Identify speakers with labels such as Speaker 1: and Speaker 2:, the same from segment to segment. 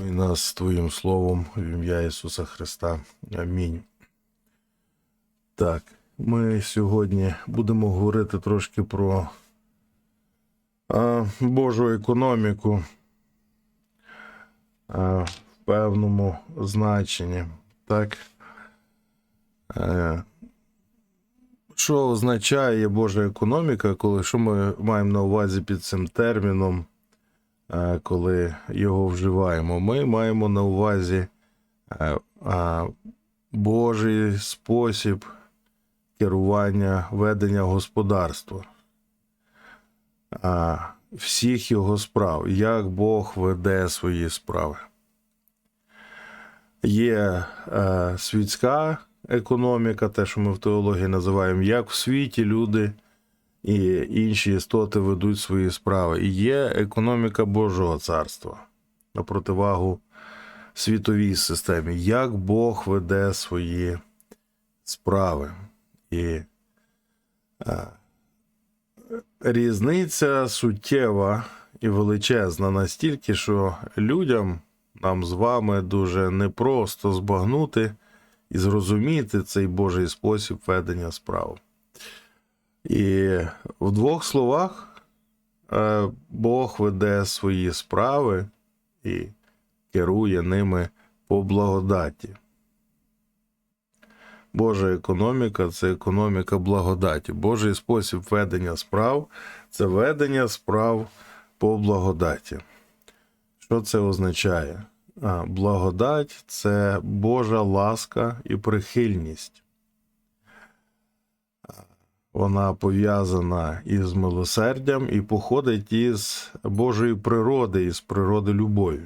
Speaker 1: і нас Твоїм Словом в ім'я Ісуса Христа. Амінь. Так, ми сьогодні будемо говорити трошки про а, Божу економіку а, в певному значенні. Так. Е, що означає Божа економіка, коли що ми маємо на увазі під цим терміном? Е, коли його вживаємо. Ми маємо на увазі е, Божий спосіб керування ведення господарства, всіх його справ, як Бог веде свої справи. Є е, світська економіка, те, що ми в теології називаємо, як в світі люди і інші істоти ведуть свої справи. І є економіка Божого царства на противагу світовій системі, як Бог веде свої справи. І а, різниця суттєва і величезна настільки, що людям, нам з вами дуже непросто збагнути і зрозуміти цей Божий спосіб ведення справ. І в двох словах е, Бог веде свої справи і керує ними по благодаті. Божа економіка це економіка благодаті. Божий спосіб ведення справ це ведення справ по благодаті. Що це означає? Благодать це Божа ласка і прихильність. Вона пов'язана із милосердям і походить із Божої природи, із природи любові.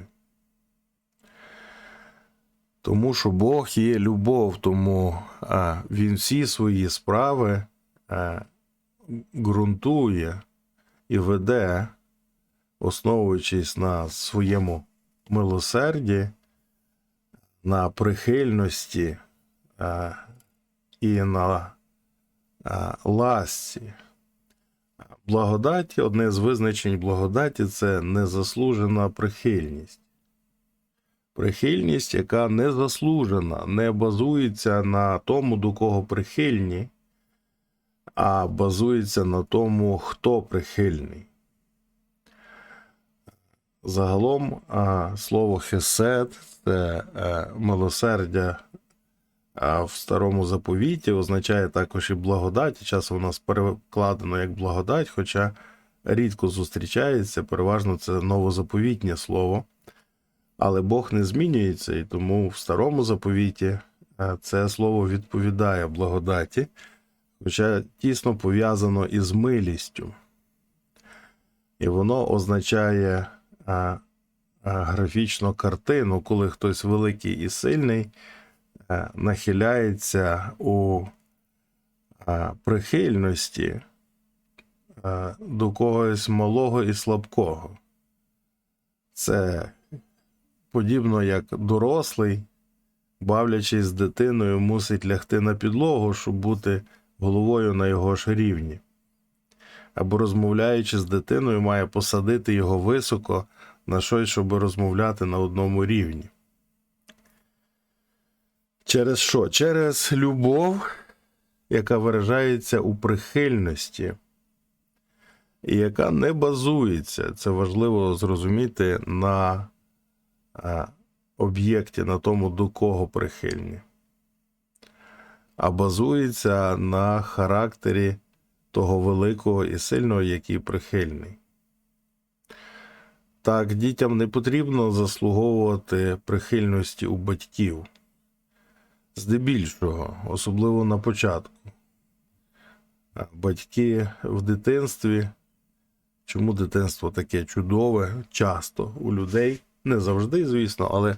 Speaker 1: Тому що Бог є любов, тому Він всі свої справи ґрунтує і веде, основуючись на своєму милосерді, на прихильності і на ласці. Благодаті, одне з визначень благодаті це незаслужена прихильність. Прихильність, яка не заслужена, не базується на тому, до кого прихильні, а базується на тому, хто прихильний. Загалом слово хесед це е, милосердя а в старому заповіті означає також і благодать. Часом у нас перекладено як благодать, хоча рідко зустрічається, переважно це новозаповітнє слово. Але Бог не змінюється, і тому в старому заповіті е, це слово відповідає благодаті, хоча тісно пов'язано із милістю. І воно означає а, а, картину, коли хтось великий і сильний е, нахиляється у прихильності до когось малого і слабкого. Це подібно як дорослий, бавлячись з дитиною, мусить лягти на підлогу, щоб бути головою на його ж рівні. Або розмовляючи з дитиною, має посадити його високо на щось, щоб розмовляти на одному рівні. Через що? Через любов, яка виражається у прихильності, і яка не базується, це важливо зрозуміти, на а, об'єкті, на тому, до кого прихильні, а базується на характері того великого і сильного, який прихильний. Так, дітям не потрібно заслуговувати прихильності у батьків. Здебільшого, особливо на початку. Батьки в дитинстві, чому дитинство таке чудове, часто у людей, не завжди, звісно, але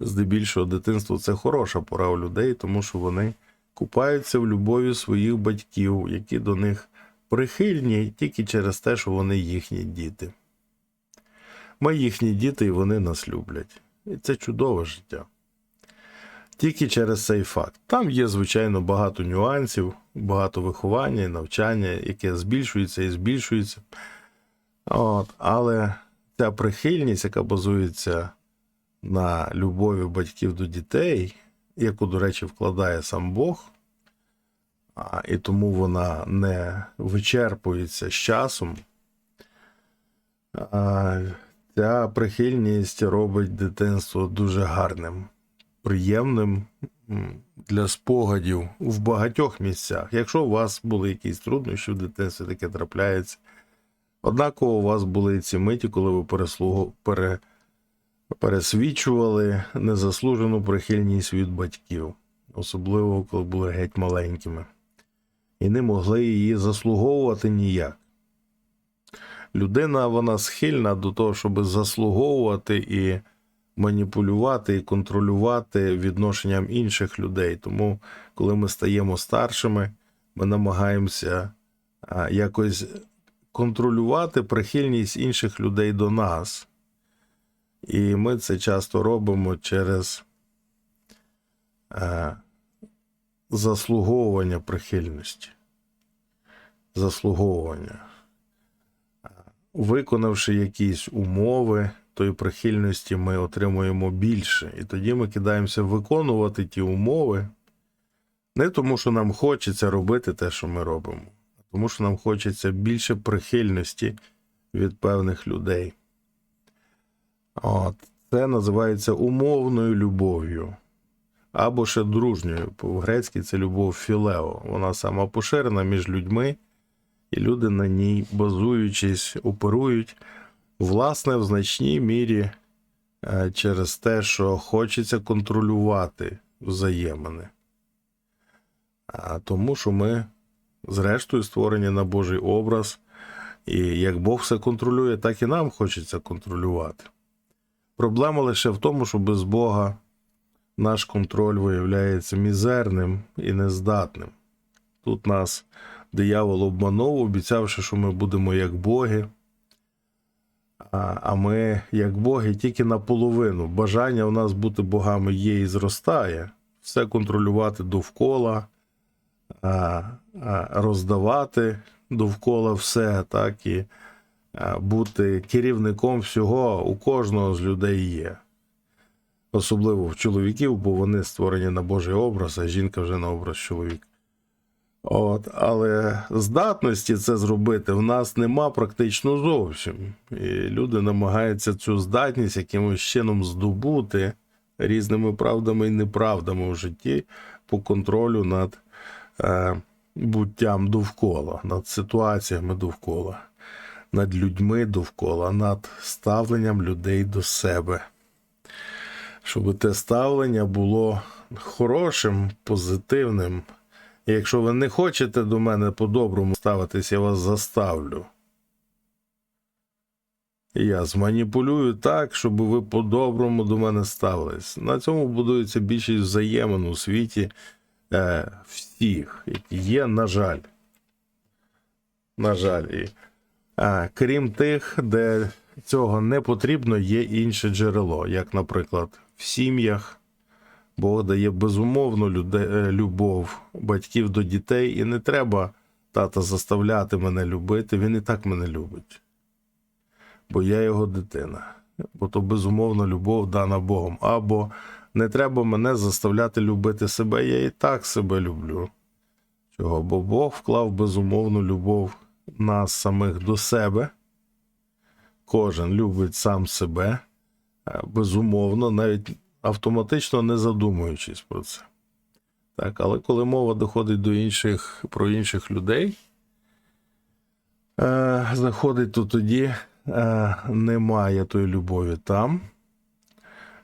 Speaker 1: здебільшого дитинство це хороша пора у людей, тому що вони купаються в любові своїх батьків, які до них прихильні тільки через те, що вони їхні діти. Ми їхні діти, і вони нас люблять. І це чудове життя. Тільки через цей факт. Там є, звичайно, багато нюансів, багато виховання і навчання, яке збільшується і збільшується. От, але ця прихильність, яка базується на любові батьків до дітей, яку, до речі, вкладає сам Бог, і тому вона не вичерпується з часом. Ця прихильність робить дитинство дуже гарним, приємним для спогадів в багатьох місцях. Якщо у вас були якісь труднощі в дитинстві, таке трапляється. Однаково у вас були ці миті, коли ви переслугу, пере, пересвідчували незаслужену прихильність від батьків, особливо коли були геть маленькими, і не могли її заслуговувати ніяк. Людина вона схильна до того, щоб заслуговувати і маніпулювати і контролювати відношенням інших людей. Тому, коли ми стаємо старшими, ми намагаємося якось контролювати прихильність інших людей до нас. І ми це часто робимо через заслуговування прихильності. Заслуговування. Виконавши якісь умови тої прихильності, ми отримуємо більше. І тоді ми кидаємося виконувати ті умови, не тому, що нам хочеться робити те, що ми робимо, а тому, що нам хочеться більше прихильності від певних людей. От. Це називається умовною любов'ю. Або ще дружньою. По-грецьки це любов філео. Вона сама поширена між людьми, і люди на ній, базуючись, оперують, власне, в значній мірі е, через те, що хочеться контролювати взаємини. А тому, що ми, зрештою, створені на Божий образ, і як Бог все контролює, так і нам хочеться контролювати. Проблема лише в тому, що без Бога наш контроль виявляється мізерним і нездатним. Тут нас диявол обманув, обіцявши, що ми будемо як боги. А ми, як боги, тільки наполовину. Бажання у нас бути богами є і зростає, все контролювати довкола, роздавати довкола все, так і бути керівником всього у кожного з людей є. Особливо в чоловіків, бо вони створені на Божий образ, а жінка вже на образ чоловіка. От, але здатності це зробити в нас нема практично зовсім. І люди намагаються цю здатність якимось чином здобути різними правдами і неправдами в житті по контролю над е, буттям довкола, над ситуаціями довкола, над людьми довкола, над ставленням людей до себе. Щоб те ставлення було хорошим, позитивним. І якщо ви не хочете до мене по-доброму ставитись, я вас заставлю. Я зманіпулюю так, щоб ви по-доброму до мене ставились. На цьому будується більшість взаємин у світі е, всіх, які є, на жаль. На жаль. І, е, крім тих, де цього не потрібно, є інше джерело, як, наприклад, в сім'ях. Бог дає безумовну е, любов батьків до дітей, і не треба тата заставляти мене любити. Він і так мене любить. Бо я його дитина. Бо то безумовна любов дана Богом. Або не треба мене заставляти любити себе, я і так себе люблю. Чого? Бо Бог вклав безумовну любов нас самих до себе. Кожен любить сам себе, е, безумовно, навіть автоматично не задумуючись про це. Так, але коли мова доходить до інших, про інших людей, е, заходить, то тоді е, немає тої любові там.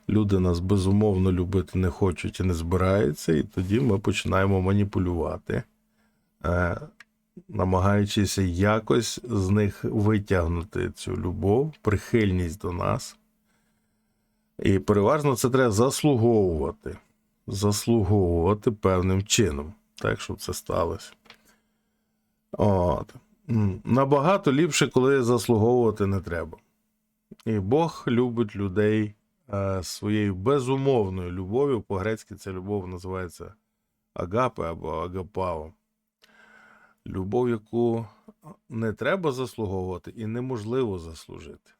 Speaker 1: Люди нас безумовно любити не хочуть і не збираються, і тоді ми починаємо маніпулювати, е, намагаючись якось з них витягнути цю любов, прихильність до нас. І переважно це треба заслуговувати. Заслуговувати певним чином, так, щоб це сталося. От. Набагато ліпше, коли заслуговувати не треба. І Бог любить людей е, своєю безумовною любов'ю. По-грецьки ця любов називається агапе або агапао. Любов, яку не треба заслуговувати і неможливо заслужити.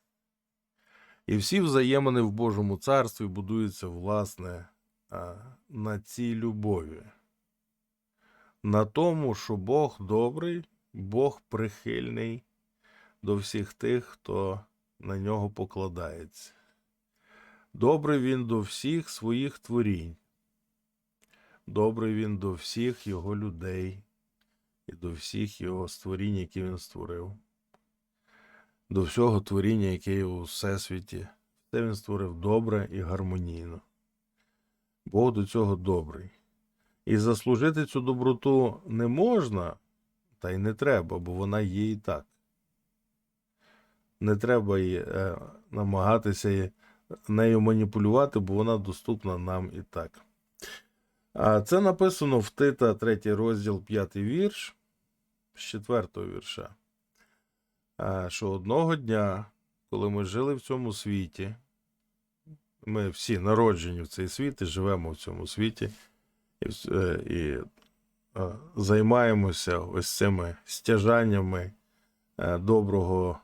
Speaker 1: І всі взаємини в Божому царстві будуються, власне, на цій любові. На тому, що Бог добрий, Бог прихильний до всіх тих, хто на нього покладається. Добрий він до всіх своїх творінь. Добрий він до всіх його людей і до всіх його створінь, які він створив. До всього творіння, яке є у всесвіті. Все він створив добре і гармонійно. Бог до цього добрий. І заслужити цю доброту не можна, та й не треба, бо вона є і так. Не треба її, е, намагатися нею маніпулювати, бо вона доступна нам і так. А це написано в Тита, 3 розділ, 5 вірш, з 4 вірша. Що одного дня, коли ми жили в цьому світі, ми всі народжені в цей світ і живемо в цьому світі, і, е, і займаємося ось цими стяжаннями е, доброго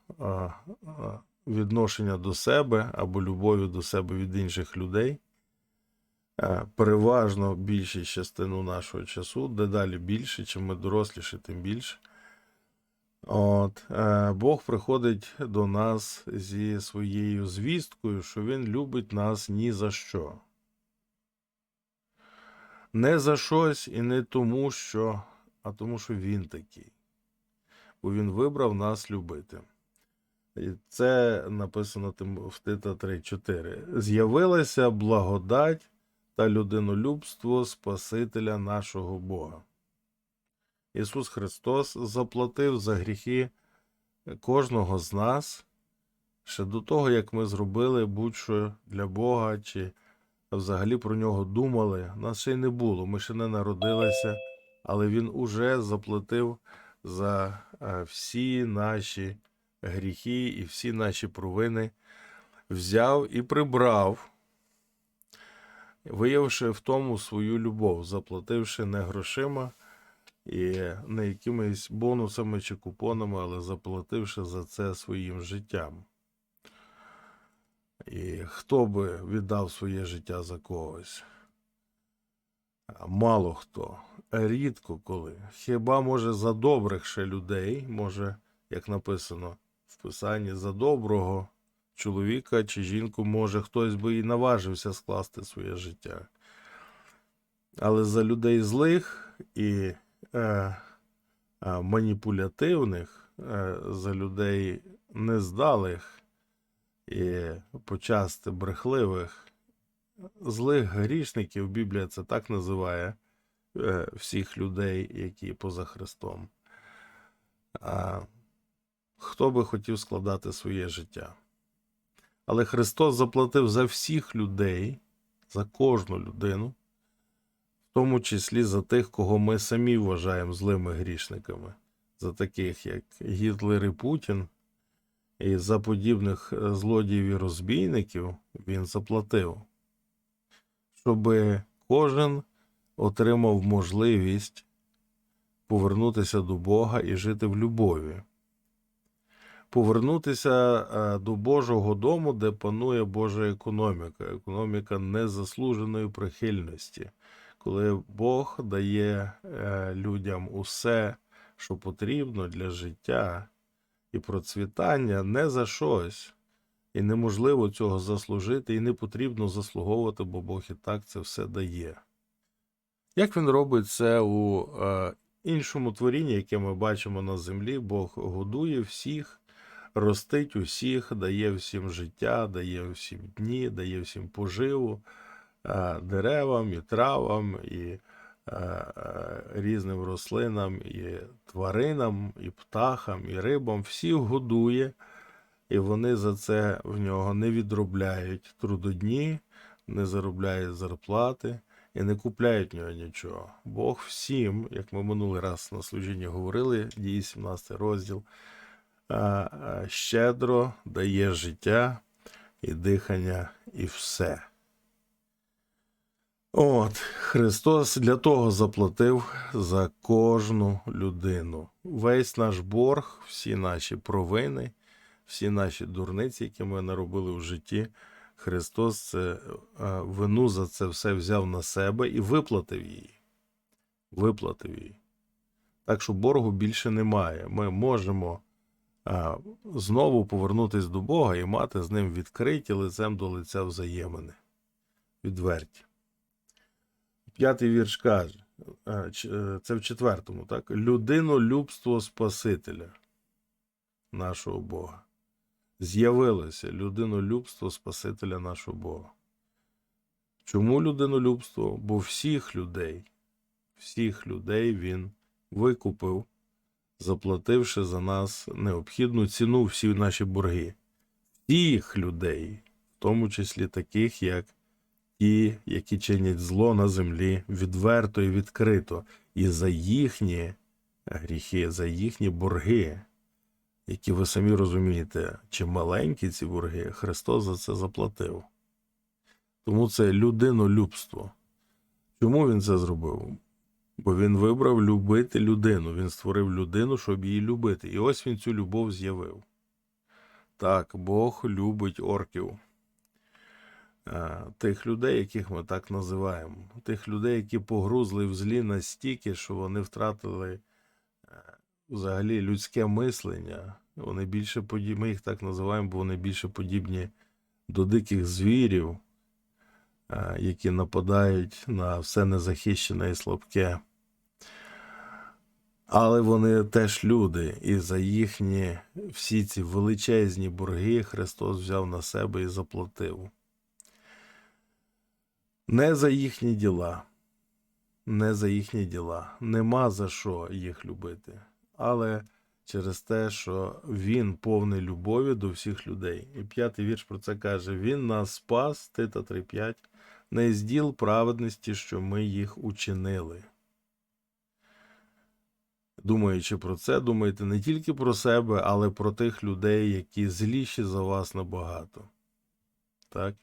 Speaker 1: відношення до себе або любові до себе від інших людей. Е, Переважно більшість частину нашого часу, дедалі більше, чим ми доросліші, тим більше. От, е, Бог приходить до нас зі своєю звісткою, що Він любить нас ні за що. Не за щось і не тому, що, а тому, що Він такий. Бо Він вибрав нас любити. І це написано в Тита 3.4. З'явилася благодать та людинолюбство Спасителя нашого Бога. Ісус Христос заплатив за гріхи кожного з нас ще до того, як ми зробили будь-що для Бога чи взагалі про нього думали. Нас ще й не було, ми ще не народилися, але Він уже заплатив за е, всі наші гріхи і всі наші провини, взяв і прибрав, виявивши в тому свою любов, заплативши не грошима і не якимись бонусами чи купонами, але заплативши за це своїм життям. І хто би віддав своє життя за когось? Мало хто, рідко коли. Хіба може за добрих ще людей, може, як написано в Писанні, за доброго чоловіка чи жінку, може, хтось би і наважився скласти своє життя. Але за людей злих і е, е, маніпулятивних, е, за людей нездалих і почасти брехливих, злих грішників, Біблія це так називає е, всіх людей, які поза Христом. А, хто би хотів складати своє життя? Але Христос заплатив за всіх людей, за кожну людину, тому числі за тих, кого ми самі вважаємо злими грішниками, за таких, як Гітлер і Путін, і за подібних е, злодіїв і розбійників він заплатив, щоб кожен отримав можливість повернутися до Бога і жити в любові. Повернутися е, до Божого дому, де панує Божа економіка, економіка незаслуженої прихильності, коли Бог дає е, людям усе, що потрібно для життя і процвітання не за щось, і неможливо цього заслужити, і не потрібно заслуговувати, бо Бог і так це все дає. Як він робить це у е, іншому творінні, яке ми бачимо на землі, Бог годує всіх, ростить усіх, дає всім життя, дає всім дні, дає всім поживу, деревам і травам, і е, е, різним рослинам, і тваринам, і птахам, і рибам. Всіх годує, і вони за це в нього не відробляють трудодні, не заробляють зарплати і не купляють в нього нічого. Бог всім, як ми минулий раз на служінні говорили, дії 17 розділ, щедро дає життя і дихання, і все. От, Христос для того заплатив за кожну людину. Весь наш борг, всі наші провини, всі наші дурниці, які ми наробили в житті, Христос це, е, вину за це все взяв на себе і виплатив її. Виплатив її. Так що боргу більше немає. Ми можемо а, знову повернутися до Бога і мати з ним відкриті лицем до лиця взаємини. Відверті. П'ятий вірш каже, ч- е, це в четвертому, так? Людинолюбство Спасителя нашого Бога. З'явилося людинолюбство Спасителя нашого Бога. Чому людинолюбство? Бо всіх людей, всіх людей він викупив, заплативши за нас необхідну ціну всі наші борги. Всіх людей, в тому числі таких, як ті, які чинять зло на землі, відверто і відкрито, і за їхні гріхи, за їхні борги, які ви самі розумієте, чи маленькі ці борги, Христос за це заплатив. Тому це людинолюбство. Чому він це зробив? Бо він вибрав любити людину. Він створив людину, щоб її любити. І ось він цю любов з'явив. Так, Бог любить орків. Е, Тих людей, яких ми так називаємо. Тих людей, які погрузли в злі настільки, що вони втратили е, взагалі людське мислення. Вони більше подібні, ми їх так називаємо, бо вони більше подібні до диких звірів, е, які нападають на все незахищене і слабке. Але вони теж люди, і за їхні всі ці величезні борги Христос взяв на себе і заплатив. Не за їхні діла, не за їхні діла. Нема за що їх любити. Але через те, що він повний любові до всіх людей. І п'ятий вірш про це каже: Він нас спас, Тита 3.5, не з діл праведності, що ми їх учинили. Думаючи про це, думайте не тільки про себе, але про тих людей, які зліші за вас набагато. Так?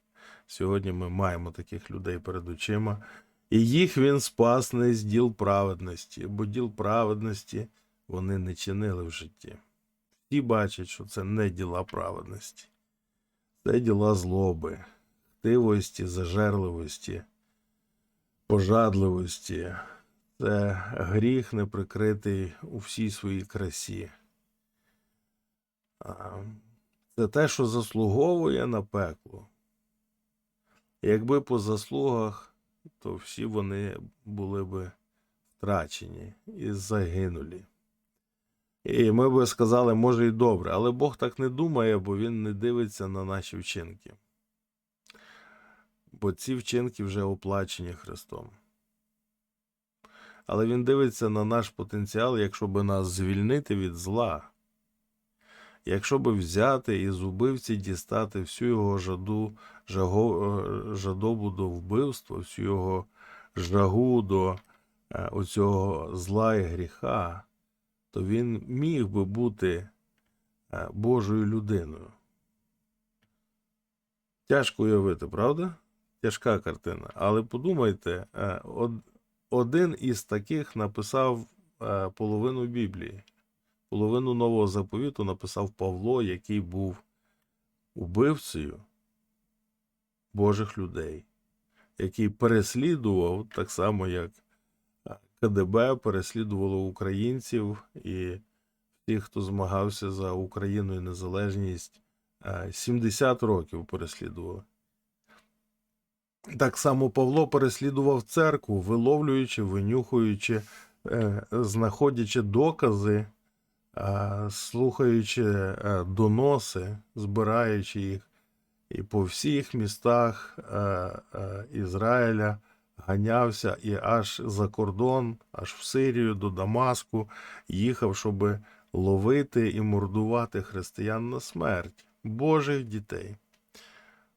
Speaker 1: Сьогодні ми маємо таких людей перед очима. І їх він спас не з діл праведності, бо діл праведності вони не чинили в житті. Всі бачать, що це не діла праведності, це діла злоби, хтивості, зажерливості, пожадливості. Це гріх неприкритий у всій своїй красі. Це те, що заслуговує на пекло. Якби по заслугах, то всі вони були би втрачені і загинулі. І ми би сказали, може, і добре, але Бог так не думає, бо Він не дивиться на наші вчинки. Бо ці вчинки вже оплачені Христом. Але Він дивиться на наш потенціал, якщо би нас звільнити від зла. Якщо би взяти і з убивці дістати всю його жаду, жадобу до вбивства, всю його жагу до е, оцього зла і гріха, то він міг би бути е, Божою людиною. Тяжко уявити, правда? Тяжка картина. Але подумайте, е, один із таких написав е, половину Біблії. Половину нового заповіту написав Павло, який був убивцею Божих людей, який переслідував, так само як КДБ переслідувало українців і тих, хто змагався за Україну і незалежність, е, 70 років переслідували. Так само Павло переслідував церкву, виловлюючи, винюхуючи, е, знаходячи докази, слухаючи е, доноси, збираючи їх, і по всіх містах е, е, Ізраїля ганявся і аж за кордон, аж в Сирію до Дамаску їхав, щоб ловити і мордувати християн на смерть, Божих дітей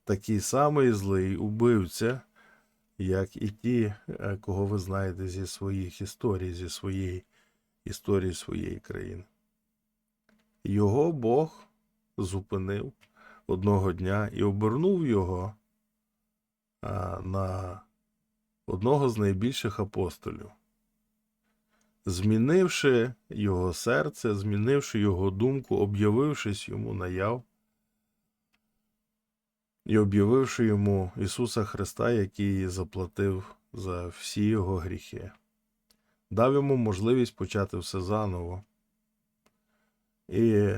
Speaker 1: такий самий злий убивця, як і ті, е, кого ви знаєте зі своїх історій, зі своєї історії своєї країни. Його Бог зупинив одного дня і обернув його на одного з найбільших апостолів. змінивши його серце, змінивши його думку, об'явившись йому наяв і об'явивши йому Ісуса Христа, який заплатив за всі його гріхи, дав йому можливість почати все заново. І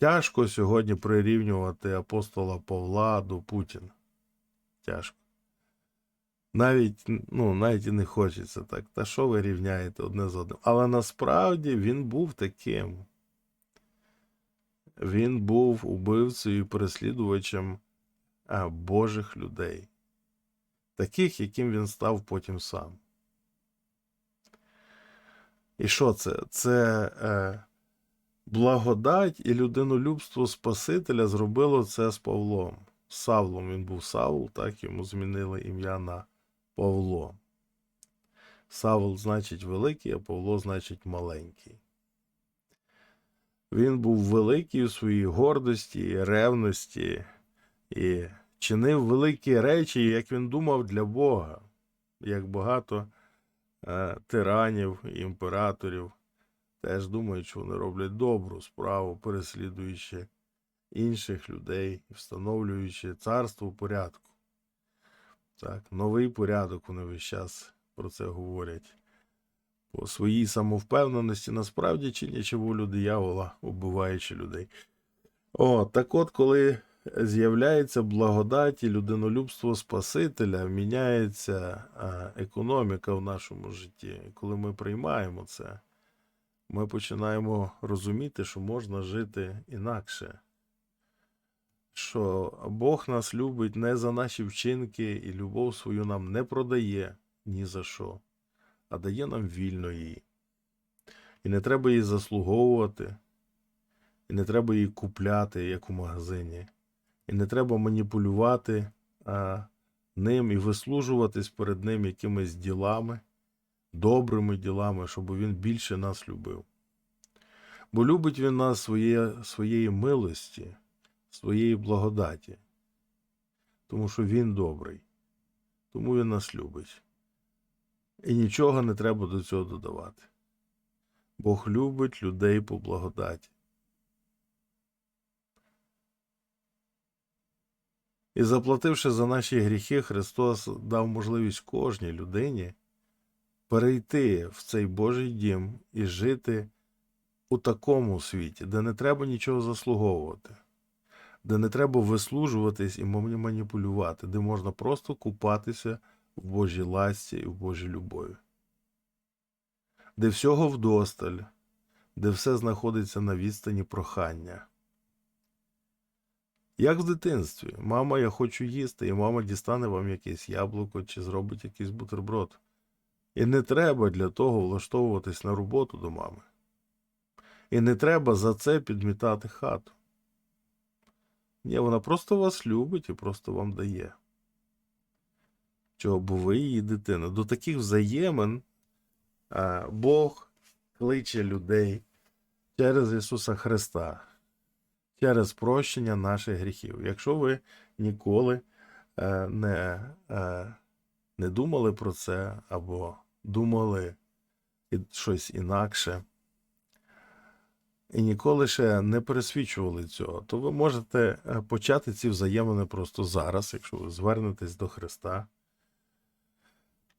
Speaker 1: тяжко сьогодні прирівнювати апостола Павла до Путіна. Тяжко. Навіть, ну, навіть і не хочеться так. Та що ви рівняєте одне з одним? Але насправді він був таким. Він був убивцею і переслідувачем Божих людей, таких, яким він став потім сам. І що це? Це е, благодать і людинолюбство Спасителя зробило це з Павлом. Савлом він був Савл, так йому змінили ім'я на Павло. Савл значить великий, а Павло значить маленький. Він був великий у своїй гордості і ревності і чинив великі речі, як він думав, для Бога, як багато е, тиранів імператорів теж думають, що вони роблять добру справу, переслідуючи інших людей, встановлюючи царство порядку. Так, новий порядок вони весь час про це говорять. По своїй самовпевненості насправді чинячи волю диявола, убиваючи людей. О, так от, коли з'являється благодать і людинолюбство Спасителя, міняється економіка в нашому житті. Коли ми приймаємо це, ми починаємо розуміти, що можна жити інакше. Що Бог нас любить не за наші вчинки, і любов свою нам не продає ні за що, а дає нам вільно її. І не треба її заслуговувати, і не треба її купляти, як у магазині, і не треба маніпулювати а, ним і вислужуватись перед ним якимись ділами, добрими ділами, щоб він більше нас любив. Бо любить він нас своє, своєї милості, своєї благодаті, тому що він добрий, тому він нас любить. І нічого не треба до цього додавати. Бог любить людей по благодаті. І заплативши за наші гріхи, Христос дав можливість кожній людині перейти в цей Божий дім і жити у такому світі, де не треба нічого заслуговувати, де не треба вислужуватись і маніпулювати, де можна просто купатися в Божій ласті і в Божій любові, де всього вдосталь, де все знаходиться на відстані прохання. Як в дитинстві, мама, я хочу їсти, і мама дістане вам якесь яблуко чи зробить якийсь бутерброд. І не треба для того влаштовуватись на роботу до мами. І не треба за це підмітати хату. Ні, вона просто вас любить і просто вам дає. Чого, бо ви її дитина. До таких взаємин а, Бог кличе людей через Ісуса Христа, через прощення наших гріхів. Якщо ви ніколи е, не, е, не думали про це або думали щось інакше, і ніколи ще не пересвідчували цього, то ви можете е, почати ці взаємини просто зараз, якщо ви звернетесь до Христа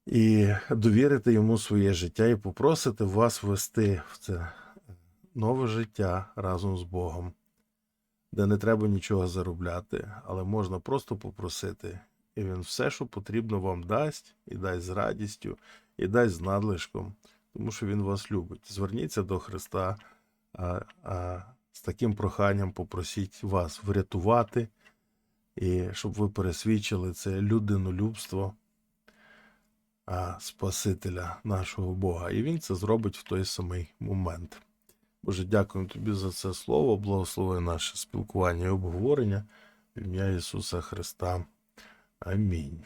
Speaker 1: і довірите йому своє життя і попросите вас вести в це нове життя разом з Богом, де не треба нічого заробляти, але можна просто попросити, і він все, що потрібно, вам дасть, і дасть з радістю, і дасть з надлишком, тому що він вас любить. Зверніться до Христа а, а, з таким проханням попросіть вас врятувати, і щоб ви пересвідчили це людинолюбство а, Спасителя нашого Бога. І Він це зробить в той самий момент. Боже, дякуємо тобі за це слово, благослови наше спілкування і обговорення в ім'я Ісуса Христа. Амінь.